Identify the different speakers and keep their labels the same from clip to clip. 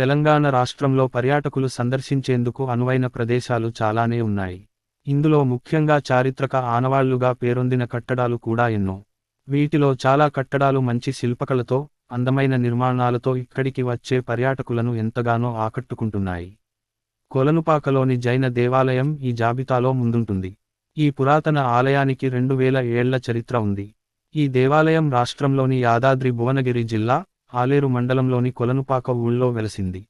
Speaker 1: తెలంగాణ రాష్ట్రంలో పర్యాటకులు సందర్శించేందుకు అనువైన ప్రదేశాలు చాలానే ఉన్నాయి. ఇందులో ముఖ్యంగా చారిత్రక ఆనవాళ్ళుగా పేరొందిన కట్టడాలు కూడా ఎన్నో. వీటిలో చాలా కట్టడాలు మంచి శిల్పకళతో అందమైన నిర్మాణాలతో ఇక్కడికి వచ్చే పర్యాటకులను ఎంతగానో ఆకట్టుకుంటున్నాయి. కొలనుపాకలోని జైన దేవాలయం ఈ జాబితాలో ముందుంటుంది. ఈ పురాతన ఆలయానికి రెండు వేల ఏళ్ళ చరిత్ర ఉంది. ఈ దేవాలయం రాష్ట్రంలోని యాదాద్రి భువనగిరి జిల్లా ఆలేరు మండలంలోని కొలనుపాక ఊళ్ళో వెలసింది.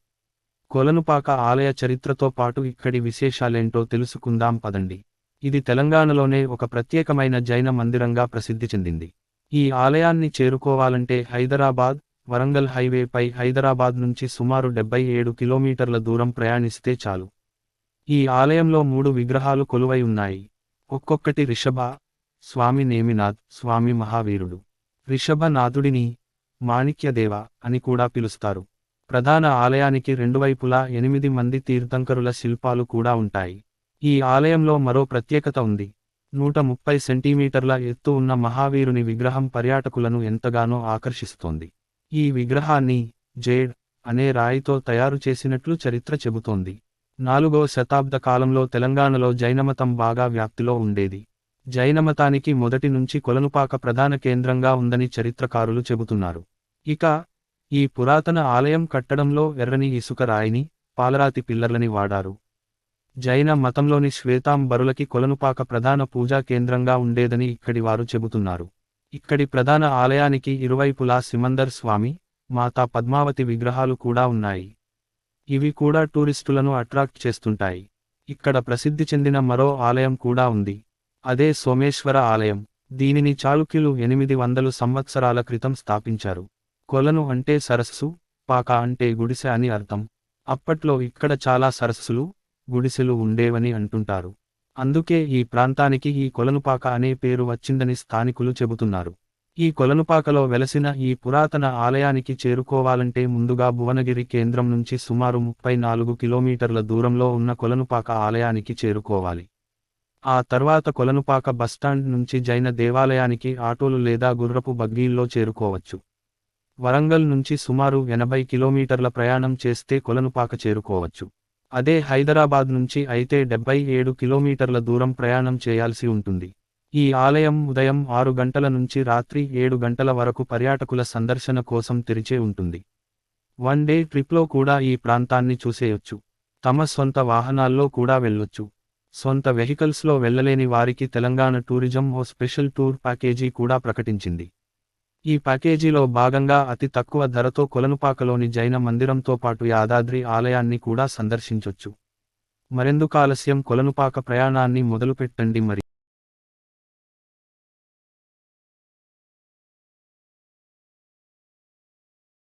Speaker 1: కొలనుపాక ఆలయ చరిత్రతో పాటు ఇక్కడి విశేషాలేంటో తెలుసుకుందాం పదండి. ఇది తెలంగాణలోనే ఒక ప్రత్యేకమైన జైన మందిరంగా ప్రసిద్ధి చెందింది. ఈ ఆలయాన్ని చేరుకోవాలంటే హైదరాబాద్ వరంగల్ హైవేపై హైదరాబాద్ నుంచి సుమారు డెబ్బై ఏడు కిలోమీటర్ల దూరం ప్రయాణిస్తే చాలు. ఈ ఆలయంలో మూడు విగ్రహాలు కొలువై ఉన్నాయి. ఒక్కొక్కటి రిషభ స్వామి నేమినాథ్ స్వామి మహావీరుడు. రిషభనాథుడిని మాణిక్యదేవ అని కూడా పిలుస్తారు. ప్రధాన ఆలయానికి రెండువైపులా ఎనిమిది మంది తీర్థంకరుల శిల్పాలు కూడా ఉంటాయి. ఈ ఆలయంలో మరో ప్రత్యేకత ఉంది. నూట ముప్పై సెంటీమీటర్ల ఎత్తు ఉన్న మహావీరుని విగ్రహం పర్యాటకులను ఎంతగానో ఆకర్షిస్తోంది. ఈ విగ్రహాన్ని జేడ్ అనే రాయితో తయారు చేసినట్లు చరిత్ర చెబుతోంది. నాలుగో శతాబ్ద కాలంలో తెలంగాణలో జైనమతం బాగా వ్యాప్తిలో ఉండేది. జైనమతానికి మొదటి నుంచి కొలనుపాక ప్రధాన కేంద్రంగా ఉందని చరిత్రకారులు చెబుతున్నారు. ఇక ఈ పురాతన ఆలయం కట్టడంలో ఎర్రని ఇసుక రాయిని పాలరాతి పిల్లర్లని వాడారు. జైన మతంలోని శ్వేతాంబరులకి కొలనుపాక ప్రధాన పూజా కేంద్రంగా ఉండేదని ఇక్కడి వారు చెబుతున్నారు. ఇక్కడి ప్రధాన ఆలయానికి ఇరువైపులా సిమందర్ స్వామి మాతా పద్మావతి విగ్రహాలు కూడా ఉన్నాయి. ఇవి కూడా టూరిస్టులను అట్రాక్ట్ చేస్తుంటాయి. ఇక్కడ ప్రసిద్ధి చెందిన మరో ఆలయం కూడా ఉంది. అదే సోమేశ్వర ఆలయం. దీనిని చాళుక్యులు ఎనిమిది వందలు సంవత్సరాల క్రితం స్థాపించారు. కొలను అంటే సరస్సు పాక అంటే గుడిసె అని అర్థం. అప్పట్లో ఇక్కడ చాలా సరస్సులు గుడిసెలు ఉండేవని అంటుంటారు. అందుకే ఈ ప్రాంతానికి ఈ కొలనుపాక అనే పేరు వచ్చిందని స్థానికులు చెబుతున్నారు. ఈ కొలనుపాకలో వెలసిన ఈ పురాతన ఆలయానికి చేరుకోవాలంటే ముందుగా భువనగిరి కేంద్రం నుంచి సుమారు ముప్పై నాలుగు కిలోమీటర్ల దూరంలో ఉన్న కొలనుపాక ఆలయానికి చేరుకోవాలి. ఆ తర్వాత కొలనుపాక బస్టాండ్ నుంచి జైన దేవాలయానికి ఆటోలు లేదా గుర్రపు బగ్గీల్లో చేరుకోవచ్చు. వరంగల్ నుంచి సుమారు ఎనభై కిలోమీటర్ల ప్రయాణం చేస్తే కొలనుపాక చేరుకోవచ్చు. అదే హైదరాబాద్ నుంచి అయితే డెబ్బై ఏడు కిలోమీటర్ల దూరం ప్రయాణం చేయాల్సి ఉంటుంది. ఈ ఆలయం ఉదయం ఆరు గంటల నుంచి రాత్రి ఏడు గంటల వరకు పర్యాటకుల సందర్శన కోసం తెరిచే ఉంటుంది. వన్ డే ట్రిప్లో కూడా ఈ ప్రాంతాన్ని చూసేయొచ్చు. తమ సొంత వాహనాల్లో కూడా వెళ్ళొచ్చు. సొంత వెహికల్స్లో వెళ్ళలేని వారికి తెలంగాణ టూరిజం ఓ స్పెషల్ టూర్ ప్యాకేజీ కూడా ప్రకటించింది. ఈ ప్యాకేజీలో భాగంగా అతి తక్కువ ధరతో కొలనుపాకలోని జైన మందిరంతో పాటు యాదాద్రి ఆలయాన్ని కూడా సందర్శించొచ్చు. మరెందుకు ఆలస్యం? కొలనుపాక ప్రయాణాన్ని మొదలుపెట్టండి మరి.